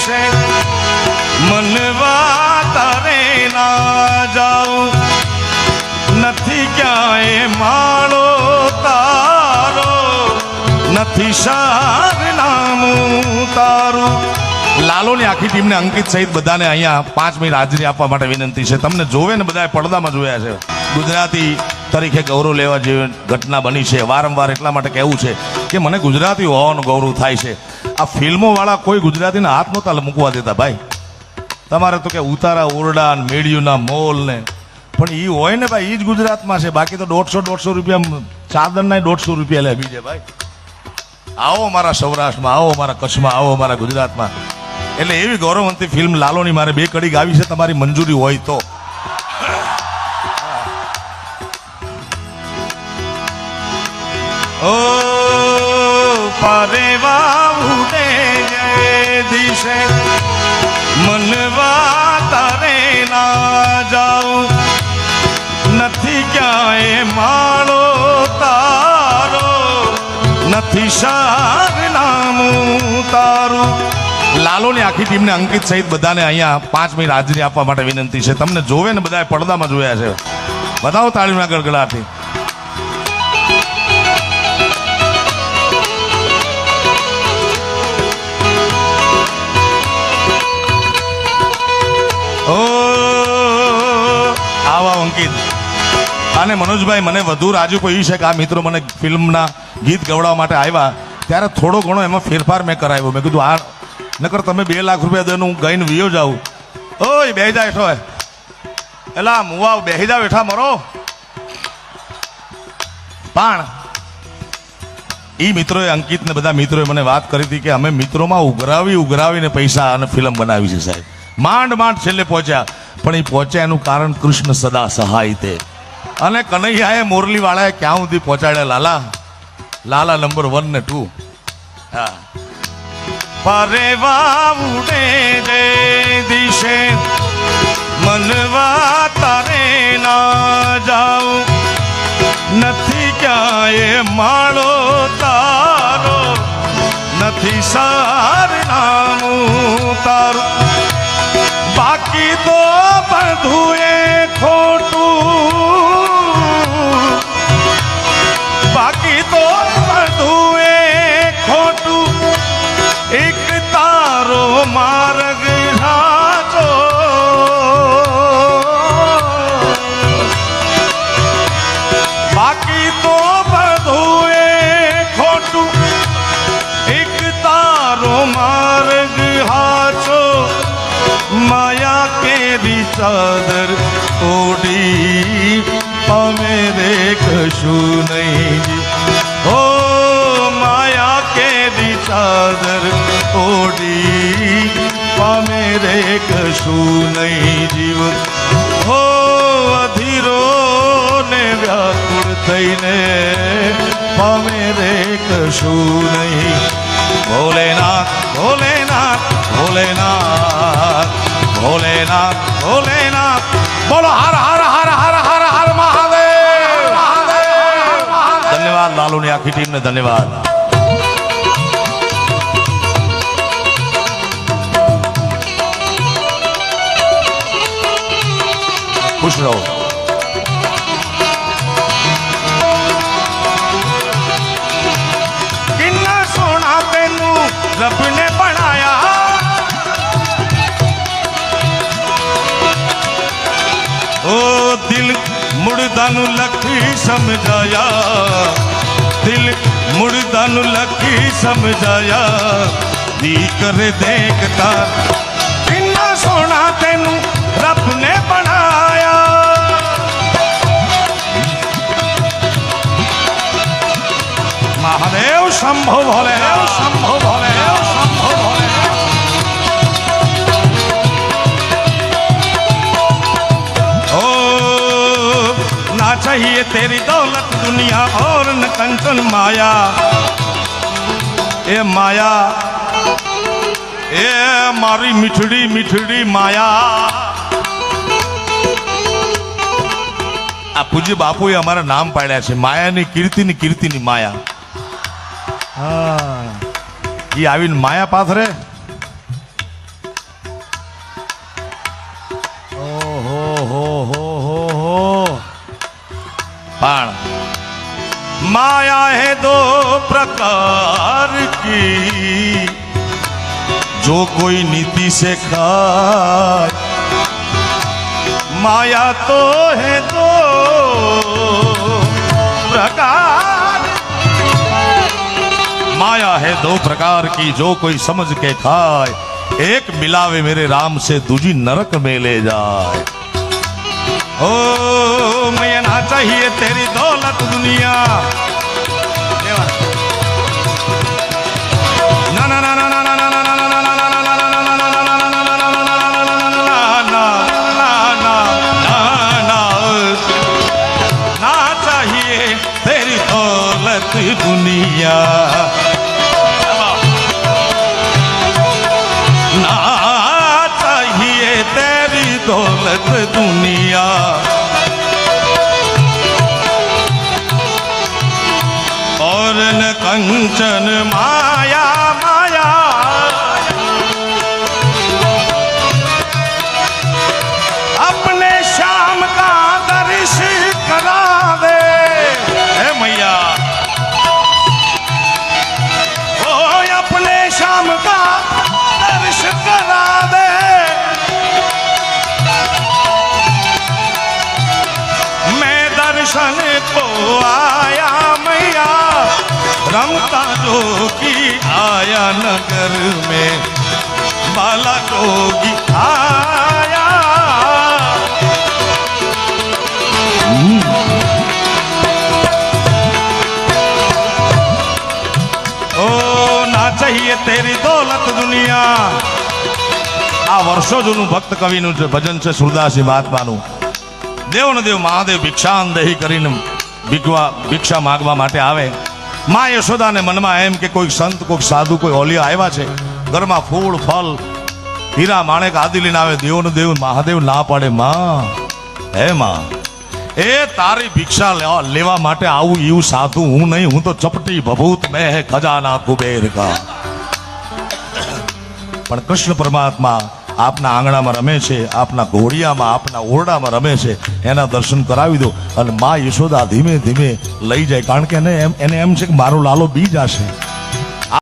દિવસે મનવા તારે ના જાઉં. નથી ક્યાંય માળો તારો. નથી સાર નામું તારું. લાલોની આખી ટીમને અંકિત સહિત બધાને અહીંયા પાંચ મિનિટ હાજરી આપવા માટે વિનંતી છે. તમને જોવે ને બધા પડદામાં જોયા છે. ગુજરાતી તરીકે ગૌરવ લેવા જેવી ઘટના બની છે. વારંવાર એટલા માટે કહેવું છે કે મને ગુજરાતી હોવાનું ગૌરવ થાય છે. આ ફિલ્મોવાળા કોઈ ગુજરાતીના હાથ નહોતા મૂકવા દેતા ભાઈ. તમારે તો કે ઉતારા, ઓરડા ને મોલ ને. પણ એ હોય ને ભાઈ એ જ ગુજરાતમાં છે. બાકી તો દોઢસો દોઢસો રૂપિયા ચાદરના દોઢસો રૂપિયા લે બીજે ભાઈ. આવો મારા સૌરાષ્ટ્રમાં, આવો મારા કચ્છમાં, આવો મારા ગુજરાતમાં. એટલે એવી ગૌરવવંતી ફિલ્મ લાલોની મારે બે કડી ગાવી છે, તમારી મંજૂરી હોય તો. ઓ પરેવા દિશે મનવા તારે ના જાઉં. નથી ક્યાંય માળો તારો. નથી શાર નામું તારું. લાલોની આખી ટીમને અંકિત સહિત બધાને અહીંયા પાંચ મિનિટ હાજરી આપવા માટે વિનંતી છે. તમને જોવે ને બધા પડદામાં જોયા છે. બતાવો તાળીના ગડગડાથી અને મનોજભાઈ, મને વધુ રાજુ કહ્યું છે કે આ મિત્રો મને ફિલ્મના ગીત ગવડાવવા માટે આવ્યા. ત્યારે થોડો ઘણો એમાં ફેરફાર મેં કરાવ્યો. મેં કીધું, આ, નકર તમે બે લાખ રૂપિયા દે હું ગઈને વિયો જાઉં. ઓય, બેહી જા હેઠો એલા મુવા બેહી જાવ બેઠા મરો. પણ એ મિત્રોએ, અંકિત ને બધા મિત્રોએ મને વાત કરી હતી કે અમે મિત્રોમાં ઉઘરાવી, ઉઘરાવીને પૈસા અને ફિલ્મ બનાવી છે સાહેબ. માંડ માંડ છેલ્લે પહોંચ્યા. પણ એ પહોંચ્યા એનું કારણ કૃષ્ણ સદા સહાય તે. અને કનૈયાએ મોરલીવાળાએ ક્યાં સુધી પહોંચાડ્યા, લાલા? લાલા નંબર વન ને ટુ. હા. પરેવા ઉડે જે દિશે, મનવા તારે ના જાઉં નથી ક્યાંય માળો તારો, નથી સાર નામું તારું. પામે રે કશું નહીં ભોલેનાથ ભોલેનાથ ભોલેનાથ ભોલેનાથ ભોલેનાથ બોલો હર હર હર હર હર હર મહાદેવ ધન્યવાદ લાલુની આખી ટીમને ધન્યવાદ ખુશ રહો કિન્ના ઓ દિલ મુર્દાનું લખી સમજાયા દિલ મુર્દાનું લખી સમજાયા દીકરે દેખતા કિન્ના સોના તેનું રબને બનાયા મહાદેવ શંભો ભોલે શંભો ભોલે चाहिए तेरी दौलत दुनिया और न कंचन माया ए माया એ મારી મીઠડી મીઠડી માયા આ પૂજ્ય બાપુએ અમારા નામ પાડ્યા છે માયાની કીર્તિની કીર્તિની માયા હા એ આવીને માયા પાથરે प्रकार की। जो कोई नीति से खाए। माया तो है दो प्रकार। माया है दो प्रकार की, जो कोई समझ के खाए। एक मिलावे मेरे राम से, दूजी नरक में ले जाए। ओ मैं ना चाहिए तेरी दौलत दुनिया। માલત દુનિયા और न कंचन मा रमता जोगी आया नगर में बाला जोगी आया ओ ના ચાહીએ તેરી દોલત દુનિયા આ વર્ષો જૂનું ભક્ત કવિનું જે ભજન છે સુરદાસજી મહાત્માનું દેવ ને દેવ મહાદેવ ભિક્ષાન દેહી કરીને ભીખવા ભિક્ષા માગવા માટે આવે મા યશોદાને મનમાં એમ કે કોઈ સંત કોઈ સાધુ, કોઈ હોલિયા આવ્યા છે. ઘરમાં ફૂલ, ફલ, હીરા, માણેક આદિ લઈને આવે દેવ ને દેવ, મહાદેવ ના પાડે માં. હે માં, એ તારી ભિક્ષા લેવા માટે આવું એવું સાધુ હું નહીં, હું તો ચપટી ભભૂત મેં હે ખજાના કુબેર કા. પણ કૃષ્ણ પરમાત્મા આપના આંગણામાં રમે છે, આપના ઘોડિયામાં, આપના ઓરડામાં રમે છે, એના દર્શન કરાવી દો અને મા યશોદા ધીમે ધીમે લઈ જાય. કારણ કે એને એમ એને એમ છે કે મારો લાલો બી જશે